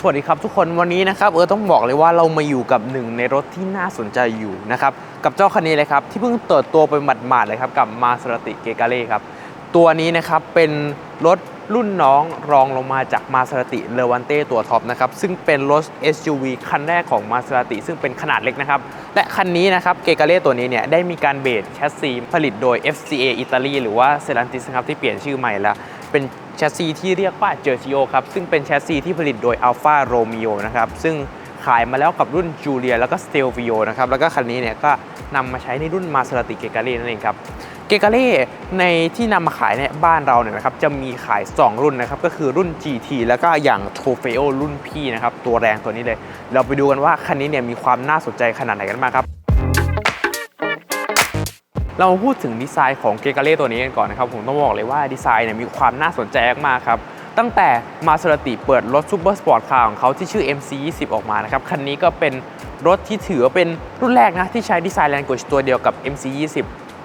สวัสดีครับทุกคนวันนี้นะครับเออต้องบอกเลยว่าเรามาอยู่กับหนึ่งในรถที่น่าสนใจอยู่นะครับกับเจ้าคันนี้เลยครับที่เพิ่งเติดตัวไปหมาดๆเลยครับกับมาส r ติเกกาเล่ครับตัวนี้นะครับเป็นรถรุ่นน้องรองลงมาจากมาส r ติเลวันเต้ตัวท็อปนะครับซึ่งเป็นรถ SUV คันแรกของมาส r ติซึ่งเป็นขนาดเล็กนะครับและคันนี้นะครับเกกาเล่ตัวนี้เนี่ยได้มีการเบสแชสซีผลิตโดย FCA อิตาลีหรือว่าเซ l ันติสครับที่เปลี่ยนชื่อใหม่แล้วเป็น แชสซีที่เรียกว่าเจอร์ i ิโอครับ ซึ่งเป็นแชสซีที่ผลิตโดย Alfa Romeo นะครับ ซึ่งขายมาแล้วกับรุ่น Julia แล้วก็ Stelvio นะครับ แล้วก็คันนี้เนี่ยก็นำมาใช้ในรุ่น Maserati g e g a l e นั่นเองครับ เกกาเล่ในที่นำมาขายในบ้านเราเนี่ยนะครับ จะมีขาย 2 รุ่นนะครับ ก็คือรุ่น GT แล้วก็อย่าง Trofeo รุ่นพี่นะครับ ตัวแรงตัวนี้เลย เราไปดูกันว่าคันนี้เนี่ยมีความน่าสนใจขนาดไหนกันบ้างครับ เรามาพูดถึงดีไซน์ของเกกาเล่ตัวนี้กันก่อนนะครับผมต้องบอกเลยว่าดีไซน์เนี่ยมีความน่าสนใจมากครับตั้งแต่มาส r ติเปิดรถซูเปอร์สปอร์ตคาร์ของเขาที่ชื่อ MC20 ออกมานะครับคันนี้ก็เป็นรถที่ถือว่าเป็นรุ่นแรกนะที่ใช้ดีไซน์แลนก a g e ตัวเดียวกับ MC20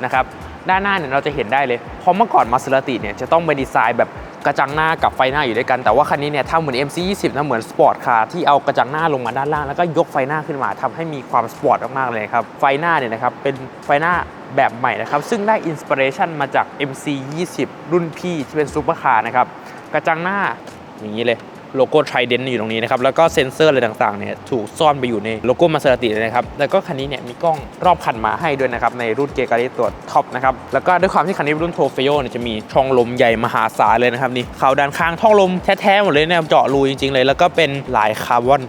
นะครับด้านหน้าเนี่ยเราจะเห็นได้เลยเพราะเมื่อก่อนมาส r ติเนี่ยจะต้องเป็นดีไซน์แบบกระจังหน้ากับไฟหน้าอยู่ด้วยกันแต่ว่าคันนี้เนี่ยทำเหมือน MC20 นะเหมือนสปอร์ตคาร์ที่เอากระจังหน้าลงมาด้านล่างแล้วก็ยกไฟหน้าขึ้นมาทำให้มีความสปอร์ตมากๆเลยครับไฟหน้าเนี่ยนะครับเป็นไฟหน้า แบบใหม่นะครับ ซึ่งได้อินสปิเรชันมาจาก MC20 รุ่นพี่ที่เป็นซูเปอร์คาร์นะครับ กระจังหน้าอย่างนี้เลยโลโก้ Trident อยู่ตรงนี้นะครับ แล้วก็เซ็นเซอร์อะไรต่างๆเนี่ยถูกซ่อนไปอยู่ในโลโก้มา s e ร a ติเลยนะครับ แล้วก็คันนี้เนี่ยมีกล้องรอบคันมาให้ด้วยนะครับ ในรุ่นเกกา r ิตัวท็อปนะครับ แล้วก็ด้วยความที่คันนี้เป็นรุ่นโทเฟโอเนี่ยจะมีช่องลมใหญ่มหาศาลเลยนะครับนี่เขาด้านข้างท่องลมแท้ๆหมดเลยเนี่ยเจาะรูจริงๆเลย แล้วก็เป็นลายคาร์บอน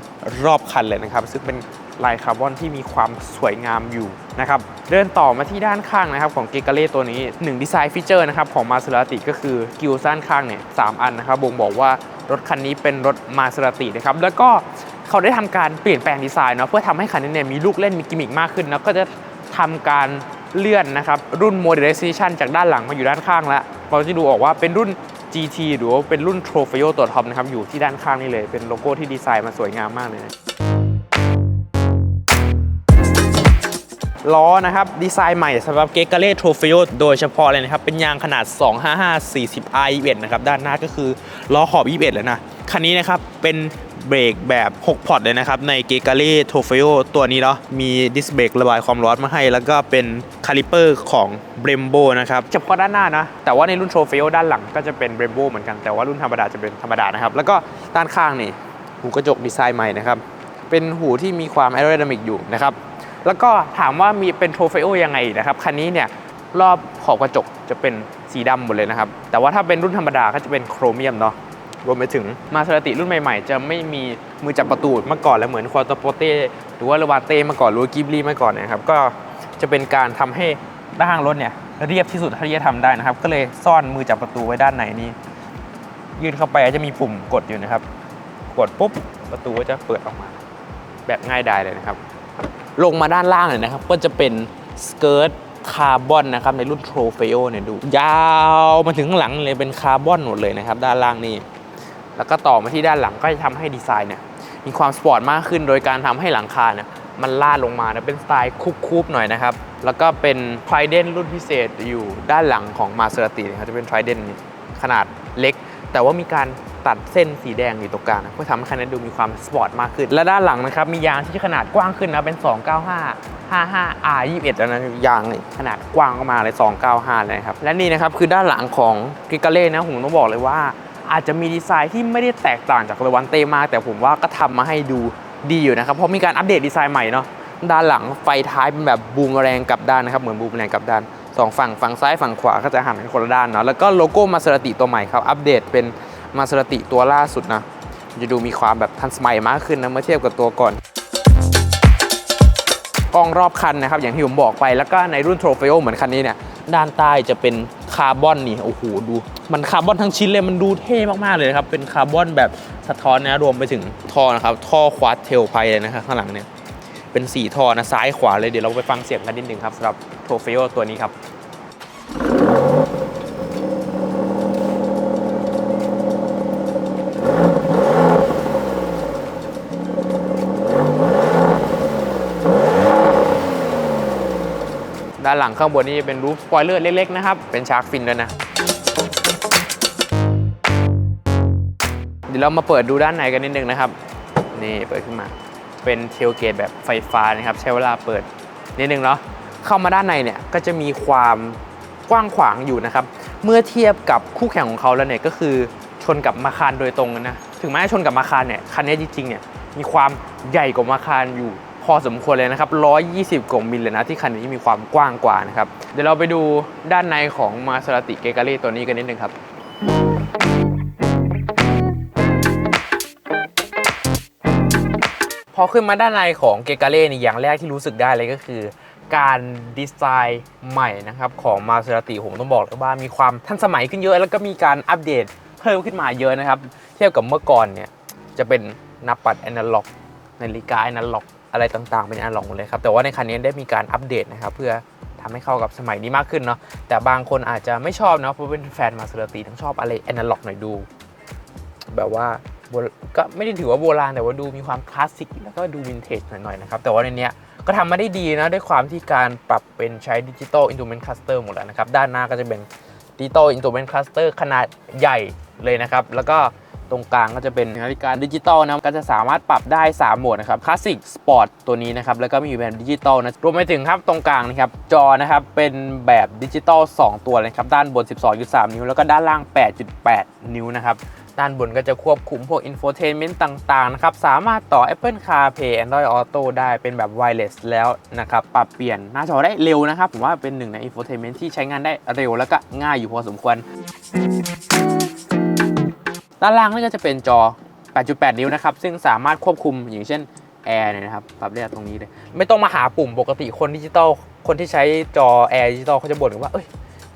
รอบคันเลยนะครับซึ่งเป็น ลายคาร์บอนที่มีความสวยงามอยู่นะครับเดินต่อมาที่ด้านข้างนะครับของเกกาเล่ตัวนี้1ดีไซน์ฟีเจอร์นะครับของมา s e ร a ติก็คือกิลด้านข้างเนี่ยสามอันนะครับบ่งบอกว่ารถคันนี้เป็นรถมาส e ร a ตินะครับแล้วก็เขาได้ทำการเปลี่ยนแปลงดีไซน์เนาะเพื่อทำให้คันนี้เนี่ยมีลูกเล่นมีกิมมิคมากขึ้นแล้วก็จะทำการเลื่อนนะครับรุ่น Modernization จากด้านหลังมาอยู่ด้านข้างแล้วเราจะดูออกว่าเป็นรุ่น GT หรือว่าเป็นรุ่น Trofeo ตัวท็อปนะครับอยู่ที่ด้านข้างนี่เลยเป็นโลโก้ที่ดีไซน์มาสวยงามมากเลยนะ ล้อนะครับ ดีไซน์ใหม่สำหรับเกกาเล่โทรเฟโอโดยเฉพาะเลยนะครับ เป็นยางขนาด 255 40 R 21นะครับ ด้านหน้าก็คือล้อขอบ 21 เลยนะ คันนี้นะครับ เป็นเบรกแบบ 6 พอร์ตเลยนะครับ ในเกกาเล่โทรเฟโอตัวนี้เนาะมีดิสเบรกระบายความร้อนมาให้ แล้วก็เป็นคาลิเปอร์ของเบรมโบนะครับเฉพาะด้านหน้านะ แต่ว่าในรุ่นโทรเฟโอด้านหลังก็จะเป็นเบรมโบเหมือนกันแต่ว่ารุ่นธรรมดาจะเป็นธรรมดานะครับแล้วก็ด้านข้างนี่หูกระจกดีไซน์ใหม่นะครับเป็นหูที่มีความแอโร d y นามิกอยู่นะครับ แล้วก็ถามว่ามีเป็นโทรเฟโอยังไงนะครับ คันนี้เนี่ยรอบขอบกระจกจะเป็นสีดำหมดเลยนะครับ แต่ว่าถ้าเป็นรุ่นธรรมดาก็จะเป็นโครเมียมเนาะรวมไปถึงมาส r ติรุ่นใหม่ๆ จะไม่มีมือจับประตูเมื่อก่อนแล้วเหมือนควอตโปเต้หรือว่าเลวาเต้เมื่อก่อนหรือว่ากิบลี่เมื่อก่อนเนะครับ ก็จะเป็นการทำให้ด้านรถเนี่ยเรียบที่สุดเท่าที่จะทำได้นะครับ ก็เลยซ่อนมือจับประตูไว้ด้านในนี้ ยื่นเข้าไปจะมีปุ่มกดอยู่นะครับ กดปุ๊บประตูก็จะเปิดออกมา แบบง่ายดายเลยนะครับ ลงมาด้านล่างเลยนะครับ ก็จะเป็นสเกิร์ตคาร์บอนนะครับในรุ่นโทรเฟโอเนี่ยดู ยาวมาถึงข้างหลังเลยเป็นคาร์บอนหมดเลยนะครับ ด้านล่างนี่แล้วก็ต่อมาที่ด้านหลังก็จะทำให้ดีไซน์เนี่ยมีความสปอร์ตมากขึ้น โดยการทำให้หลังคาเนี่ยมันลาดลงมานะเป็นสไตล์คุบๆหน่อยนะครับ แล้วก็เป็น Trident รุ่นพิเศษอยู่ด้านหลังของ m a s e r a t i นะครับจะเป็น Trident ขนาดเล็ก แต่ว่ามีการ ตัดเส้นสีแดงอยู่ตรงกลางนะเพื่อทำให้คันนี้ดูมีความสปอร์ตมากขึ้น และด้านหลังนะครับมียางที่ขนาดกว้างขึ้นนะเป็น 295 55 R 21แล้วนะยางขนาดกว้างออกมาเลย 295 เลยครับและนี่นะครับคือด้านหลังของกิกาเล่นะผมต้องบอกเลยว่า อาจจะมีดีไซน์ที่ไม่ได้แตกต่างจากเลวันเต้มาก แต่ผมว่าก็ทำมาให้ดูดีอยู่นะครับเพราะมีการอัปเดตดีไซน์ใหม่เนาะด้านหลังไฟท้ายเป็นแบบบูมแรงกลับด้านนะครับเหมือนบูมแรงกลับด้านสองฝั่งฝั่งซ้ายฝั่งขวาก็จะหันกันคนละด้านเนาะแล้วก็โลโก้มาสรติตัวใหม่ครับอัปเดตเป็น มาส e รติตัวล่าสุดนะ จะดูมีความแบบทันสมัยมากขึ้นนะเมื่อเทียบกับตัวก่อนกล้องรอบคันนะครับ อย่างที่ผมบอกไปแล้วก็ในรุ่นโทรเฟโอเหมือนคันนี้เนี่ย ด้านใต้จะเป็นคาร์บอนนี่โอ้โหดู มันคาร์บอนทั้งชิ้นเลยมันดูเท่มากๆเลยครับ เป็นคาร์บอนแบบสะท้อนนะรวมไปถึงท่อนะครับ ท่อควาดเทลไพเลยนะครับข้างหลังเนี่ยเป็น 4 ท่อนะซ้ายขวาเลยเดี๋ยวเราไปฟังเสียงกันนิดนึงครับสำหรับโทรเฟโอตัวนี้ครับานหลังข้างบนนี้เป็นรูฟสปอยเลอร์เล็กๆนะครับ เป็นชาร์กฟินด้วยนะ เดี๋ยวเรามาเปิดดูด้านในกันนิดนึงนะครับ นี่เปิดขึ้นมา เป็นเทลเกตแบบไฟฟ้านะครับ ใช้เวลาเปิดนิดนึงเนาะ เข้ามาด้านในเนี่ยก็จะมีความกว้างขวางอยู่นะครับ เมื่อเทียบกับคู่แข่งของเขาแล้วเนี่ยก็คือชนกับมาคารโดยตรงนะ ถึงแม้ชนกับมาคารเนี่ยคันนี้จริงๆเนี่ยมีความใหญ่กว่ามาคารอยู่ พอสมควรเลยนะครับ 120 กว่ามิลเลยนะที่คันนี้มีความกว้างกว่านะครับ เดี๋ยวเราไปดูด้านในของมาส r a ติเกกา r ีตัวนี้กันนิดนึงครับพอขึ้นมาด้านในของเกกาเล่นี่อย่างแรกที่รู้สึกได้เลยก็คือ การดีไซน์ใหม่นะครับของมาเซราติผมต้องบอกเลยว่ามีความทันสมัยขึ้นเยอะ แล้วก็มีการอัปเดตเพิ่มขึ้นมาเยอะนะครับ เทียบกับเมื่อก่อนเนี่ยจะเป็นนับปัดแอนะล็อกนาฬิกาแอนะล็อก อะไรต่างๆ เป็นแอนะล็อกหมดเลยครับ แต่ว่าในคันนี้ได้มีการอัปเดตนะครับเพื่อทำให้เข้ากับสมัยนี้มากขึ้นเนาะแต่บางคนอาจจะไม่ชอบเนาะเพราะเป็นแฟนมาสเซราติต้องชอบอะไรแอนะล็อกหน่อยดู แบบว่าก็ไม่ได้ถือว่าโบราณแต่ว่าดูมีความคลาสสิกแล้วก็ดูวินเทจหน่อยๆนะครับแต่ว่าในเนี้ยก็ทำมาได้ดีนะด้วยความที่การปรับเป็นใช้ดิจิตอลอิน u ูเมนต์คลัสเตอร์หมดแล้วนะครับ ด้านหน้าก็จะเป็นดิจิตอลอิน u ูเมนต์คลัสเตอร์ขนาดใหญ่เลยนะครับ แล้วก็ ตรงกลางก็จะเป็นนาฬิกาดิจิตอลนะก็จะสามารถปรับได้ 3 โหมดนะครับคลาสสิกสปอร์ตตัวนี้นะครับแล้วก็มีแบบดิจิตอลนะรวมไปถึงครับตรงกลางนะครับจอนะครับเป็นแบบดิจิตอล2 ตัวเลยครับด้านบน 12.3 นิ้ว แล้วก็ด้านล่าง 8.8 นิ้วนะครับด้านบนก็จะควบคุมพวก infotainment ต่างๆ นะครับ สามารถต่อ Apple CarPlay Android Auto ได้เป็นแบบ wireless แล้วนะครับ ปรับเปลี่ยนหน้าจอได้เร็วนะครับ ผมว่าเป็นหนึ่งใน infotainment ที่ใช้งานได้เร็วแล้วก็ง่ายอยู่พอสมควร ด้านล่างนี่ก็จะเป็นจอ 8.8 นิ้วนะครับ ซึ่งสามารถควบคุมอย่างเช่นแอร์เนี่ยนะครับปรับได้ตรงนี้เลย ไม่ต้องมาหาปุ่มปกติคนดิจิตอล คนที่ใช้จอแอร์ดิจิตอลเขาจะบ่นกันว่า เอ้ย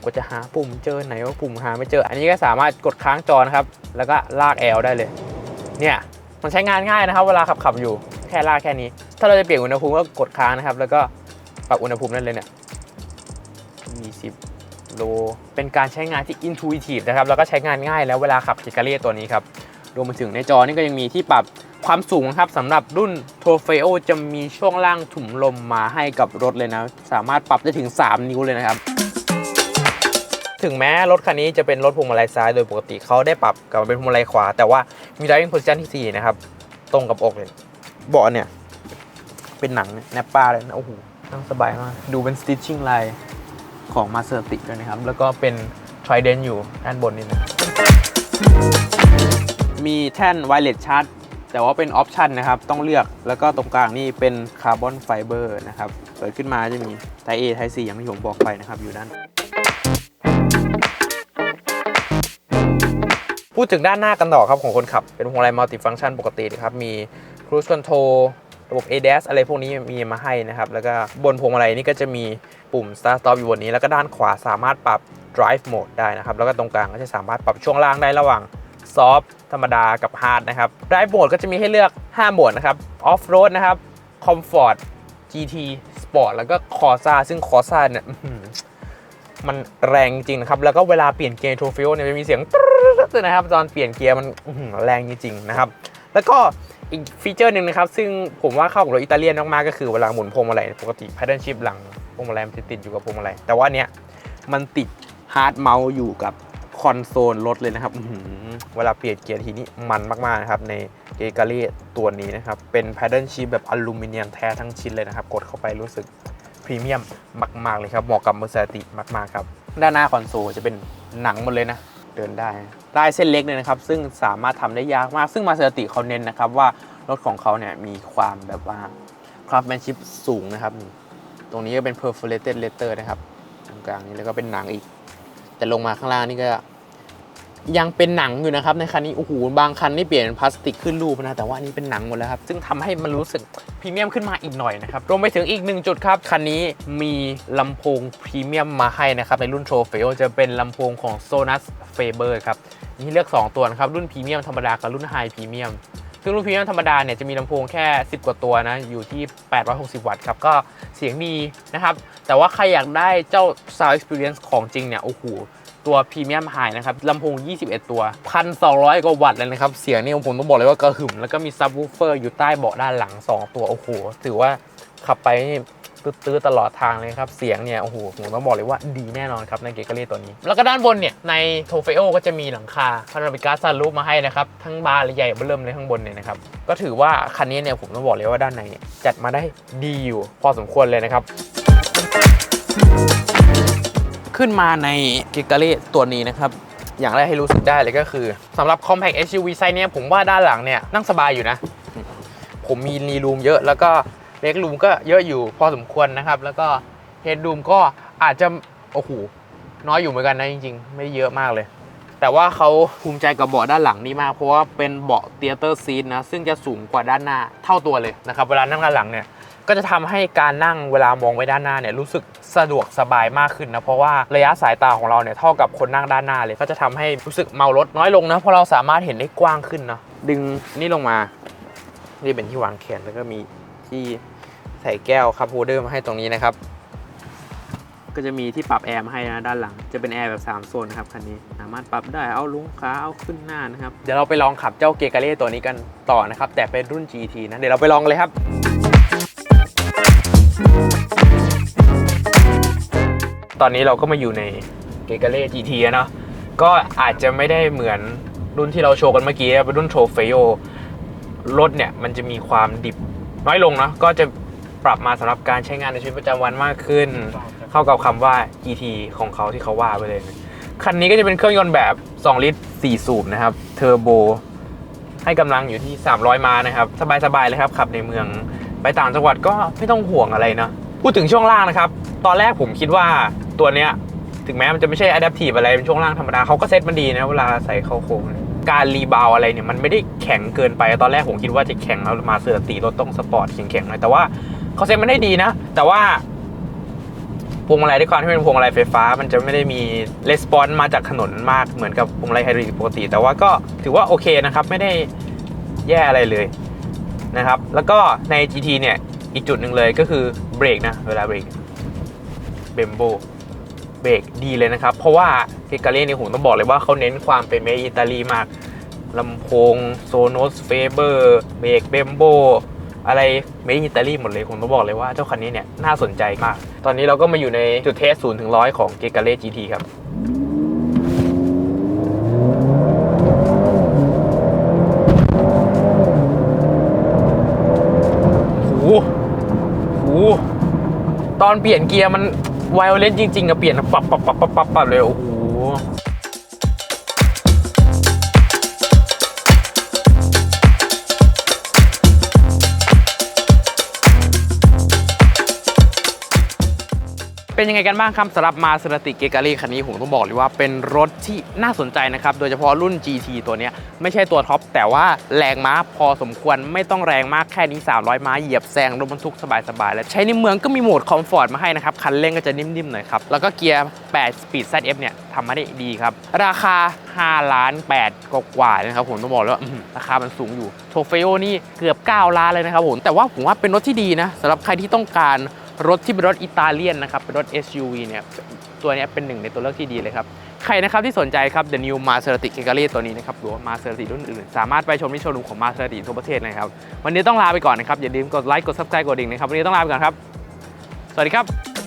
กว่าจะหาปุ่มเจอไหนว่าปุ่มหาไม่เจอ อันนี้ก็สามารถกดค้างจอนะครับ แล้วก็ลากแอลได้เลย เนี่ย มันใช้งานง่ายนะครับ เวลาขับขับอยู่ แค่ลากแค่นี้ ถ้าเราจะเปลี่ยนอุณหภูมิก็กดค้างนะครับ แล้วก็ปรับอุณหภูมิได้เลยเนี่ย 20 โลเป็นการใช้งานที่ intuitive นะครับ แล้วก็ใช้งานง่ายแล้วเวลาขับคิกาเล่ตัวนี้ครับ รวมไปถึงในจอนี่ก็ยังมีที่ปรับความสูงนะครับสำหรับรุ่น t r o f e o จะมีช่วงล่างถุงลมมาให้กับรถเลยนะ สามารถปรับได้ถึง 3 นิ้วเลยนะครับ ถึงแม้รถคันนี้จะเป็นรถพวงมาลัยซ้าย โดยปกติเขาได้ปรับกลับมาเป็นพวงมาลัยขวา แต่ว่ามี driving position ที่4นะครับ ตรงกับอกเลยเบาะเนี่ย เป็นหนังแนปป้าเลยนะโอ้โหนั่งสบายมาก ดูเป็น stitching ลาย ของมาเซอร์ติด้วยนะครับ แล้วก็เป็น trident อยู่ด้านบนนี่นะมีแท่นไวเลสชาร์จแต่ว่าเป็นออปชันนะครับ ต้องเลือกแล้วก็ตรงกลางนี่เป็นคาร์บอนไฟเบอร์นะครับ เปิดขึ้นมาจะมีไท A ไท C อย่างที่ผมบอกไปนะครับ อยู่ด้านพูดถึงด้านหน้ากันต่อครับของคนขับ เป็นพวงมาลัยมัลติฟัง c t ชันปกตินะครับ มี Cruise Control ระบบ ADAS อะไรพวกนี้มีมาให้นะครับ แล้วก็บนพวงมาลัยนี่ก็จะมีปุ่ม Start Stop อยู่บนนี้ แล้วก็ด้านขวาสามารถปรับ Drive Mode ได้นะครับ แล้วก็ตรงกลางก็จะสามารถปรับช่วงล่างได้ระหว่าง Soft ธรรมดากับ Hard นะครับ Drive Mode ก็จะมีให้เลือก 5 โหมดนะครับ Off Road นะครับ Comfort GT Sport แล้วก็ Corsa ซึ่ง Corsa เนี่ยมันแรงจริงนะครับ แล้วก็เวลาเปลี่ยนเกียร์โทฟิโอเนี่ยจะมีเสียงนะครับ ตอนเปลี่ยนเกียร์มันแรงจริงๆนะครับ แล้วก็ อีกฟีเจอร์หนึ่งนะครับ ซึ่งผมว่าเข้ากับรถอิตาเลียนมากๆก็คือเวลาหมุนพวงมาลัยปกติ paddle shift หลังพวงมาลัยมันจะติดอยู่กับพวงมาลัยแต่ว่าเนี้ยมันติดฮาร์ดเมาส์อยู่กับคอนโซลรถเลยนะครับเวลาเปลี่ยนเกียร์ทีนี้มันมากๆนะครับในเกกาเล่ตัวนี้นะครับ เป็น paddle shift แบบอลูมิเนียมแท้ทั้งชิ้นเลยนะครับ กดเข้าไปรู้สึกพรีเมียมมาก ๆ เลยครับเหมาะกับมือสติมากๆครับด้านหน้าคอนโซลจะเป็นหนังหมดเลยนะ เดินได้ ลายเส้นเล็กเลยนะครับ ซึ่งสามารถทำได้ยากมาก ซึ่งมาเซอร์ติเขาเน้นนะครับว่ารถของเขาเนี่ยมีความแบบว่า craftsmanship สูงนะครับ ตรงนี้ก็เป็น perforated leather นะครับตรงกลางนี้แล้วก็เป็นหนังอีก แต่ลงมาข้างล่างนี่ก็ยังเป็นหนังอยู่นะครับในคันนี้โอ้โหบางคันนี่เปลี่ยนเป็นพลาสติกขึ้นรูปนะแต่ว่าอันนี้เป็นหนังหมดแล้วครับ ซึ่งทำให้มันรู้สึกพรีเมียมขึ้นมาอีกหน่อยนะครับรวมไปถึงอีกหนึ่งจุดครับ คันนี้มีลำโพงพรีเมียมมาให้นะครับ ในรุ่นโทรเฟลจะเป็นลำโพงของ Sonos Faber ครับ มีเลือก 2 ตัวนะครับ รุ่นพรีเมียมธรรมดากับรุ่นไฮพรีเมียมซึ่งรุ่นพรีเมียมธรรมดาเนี่ยจะมีลำโพงแค่ 10 กว่าตัวนะ อยู่ที่ 860 วัตต์ครับ ก็เสียงดีนะครับ แต่ว่าใครอยากได้เจ้า Sound Experience ของจริงเนี่ย โอ้โห ตัวพรีเมียมไฮนะครับลำโพง 21 ตัว 1,200 กว่าวัตต์เลยนะครับ เสียงนี่ผมต้องบอกเลยว่ากระหึ่ม แล้วก็มีซับวูเฟอร์อยู่ใต้เบาะด้านหลัง 2 ตัว โอ้โห ถือว่าขับไป ตื้อตลอดทางเลยครับ เสียงเนี่ยโอ้โหผมต้องบอกเลยว่าดีแน่นอนครับในเกเกอรี่ตัวนี้ แล้วก็ด้านบนเนี่ยในโทเฟโอก็จะมีหลังคาพาราบิกาซันรูปมาให้นะครับ ทั้งบานใหญ่เบิ่มเลยข้างบนเนี่ยนะครับ ก็ถือว่าคันนี้เนี่ยผมต้องบอกเลยว่าด้านในเนี่ยจัดมาได้ดีอยู่พอสมควรเลยนะครับขึ้นมาในเกเกอรี่ตัวนี้นะครับ อย่างแรกให้รู้สึกได้เลยก็คือสำหรับ Compact SUV ไซส์เนี้ยผมว่าด้านหลังเนี่ยนั่งสบายอยู่นะ ผมมีรีรูมเยอะแล้วก็ เล็กรูมก็เยอะอยู่พอสมควรนะครับ แล้วก็เฮดรูมก็อาจจะโอ้โหน้อยอยู่เหมือนกันนะจริงๆ ไม่เยอะมากเลย แต่ว่าเขาภูมิใจกับเบาะด้านหลังนี่มาก เพราะว่าเป็นเบาะเตียเตอร์ซีทนะซึ่งจะสูงกว่าด้านหน้าเท่าตัวเลยนะครับเวลานั่งด้านหลังเนี่ยก็จะทำให้การนั่งเวลามองไปด้านหน้าเนี่ยรู้สึกสะดวกสบายมากขึ้นนะเพราะว่าระยะสายตาของเราเนี่ยเท่ากับคนนั่งด้านหน้าเลย ก็จะทำให้รู้สึกเมารถน้อยลงนะเพราะเราสามารถเห็นได้กว้างขึ้นเนาะดึงนี่ลงมา นี่เป็นที่วางแขนแล้วก็มี ที่ใส่แก้วคัพโฮเดอร์มาให้ตรงนี้นะครับ ก็จะมีที่ปรับแอร์มาให้นะด้านหลัง จะเป็นแอร์แบบ 3 โซนนะครับคันนี้ สามารถปรับได้เอาลุงขาเอาขึ้นหน้านะครับ เดี๋ยวเราไปลองขับเจ้าเกกาเล่ตัวนี้กันต่อนะครับ แต่เป็นรุ่น GT นะเดี๋ยวเราไปลองเลยครับตอนนี้เราก็มาอยู่ในเกกาเล่ GT อะเนาะก็อาจจะไม่ได้เหมือนรุ่นที่เราโชว์กันเมื่อกี้เป็นรุ่นโทเฟโยรถเนี่ยมันจะมีความดิบ น้อยลงเนาะก็จะปรับมาสำหรับการใช้งานในชีวิตประจำวันมากขึ้น เข้ากับคำว่า GT ของเขาที่เขาว่าไปเลยนะคันนี้ก็จะเป็นเครื่องยนต์แบบ 2 ลิตร 4 สูบนะครับเทอร์โบให้กำลังอยู่ที่ 300 ม้านะครับ สบายๆเลยครับขับในเมืองไปต่างจังหวัดก็ไม่ต้องห่วงอะไรนะพูดถึงช่วงล่างนะครับ ตอนแรกผมคิดว่าตัวเนี้ยถึงแม้มันจะไม่ใช่ adaptive อะไรเป็นช่วงล่างธรรมดาเขาก็เซ็ตมันดีนะเวลาใส่เข้าโค้งเนี่ย การรีบาวอะไรเนี่ยมันไม่ได้แข็งเกินไปตอนแรกผมคิดว่าจะแข็งแล้วมาเสือตีรถต้องสปอร์ตแข็งๆหน่อยแต่ว่าเขาเซ็ตมันได้ดีนะ แต่ว่าพวงมาลัยด้วยความที่เป็นพวงมาลัยไฟฟ้า มันจะไม่ได้มีレスปอนมาจากถนนมากเหมือนกับพวงมาลัยไฮดรอลิกปกติ แต่ว่าก็ถือว่าโอเคนะครับ ไม่ได้แย่อะไรเลยนะครับ แล้วก็ใน GT เนี่ย อีกจุดหนึ่งเลยก็คือเบรกนะ เวลาเบรกเบมโบ เบรกดีเลยนะครับ เพราะว่าเกกาเล่เนี่ยผมต้องบอกเลยว่าเขาเน้นความเป็นเมอิตาลีมากลำโพงโซโนสเฟเบอร์เบรกเบมโบอะไรเมอิตาลีหมดเลยผมต้องบอกเลยว่าเจ้าคันนี้เนี่ยน่าสนใจมาก ตอนนี้เราก็มาอยู่ในจุดเทสศูนย์ถึงร้อยของเกกาเล่ GT ครับโอ้โหโอ้โหตอนเปลี่ยนเกียร์มัน ไวโอเลนจริงๆอะเปลี่ยนปับปับปับปับปับปับเลยโอ้โห เป็นยังไงกันบ้างครับสำหรับมาเซราติเกกา r ีคันนี้ผมต้องบอกเลยว่าเป็นรถที่น่าสนใจนะครับ โดยเฉพาะรุ่น GT ตัวนี้ไม่ใช่ตัวท็อป แต่ว่าแรงม้าพอสมควรไม่ต้องแรงมากแค่นี้ 300 ม้าเหยียบแซงรถบรรทุกสบายๆ และใช้ในเมืองก็มีโหมดคอมฟอร์ตมาให้นะครับ คันเร่งก็จะนิ่มๆหน่อยครับ แล้วก็เกียร์8 Speed ZF เนี่ยทำมาได้ดีครับ ราคา 5 ล้าน8กว่านะครับผมต้องบอกเลยว่าราคามันสูงอยู่โทเฟโอนี่เกือบ 9 ล้านเลยนะครับผมแต่ว่าผมว่าเป็นรถที่ดีนะสำหรับใครที่ต้องการ รถที่เป็นรถอิตาเลียนนะครับเป็นรถ SUV เนี่ยตัวนี้เป็นหนึ่งในตัวเลือกที่ดีเลยครับ ใครนะครับที่สนใจครับ The New Maserati g r e g a r i ตัวนี้นะครับหรือว่า Maserati รุ่นอื่น สามารถไปชมที่โชว์รูมของ Maserati ทั่วประเทศเลยครับ วันนี้ต้องลาไปก่อนนะครับ อย่าลืมกดไลค์กด subscribe กดดิ่งนะครับ วันนี้ต้องลาไปก่อนครับ สวัสดีครับ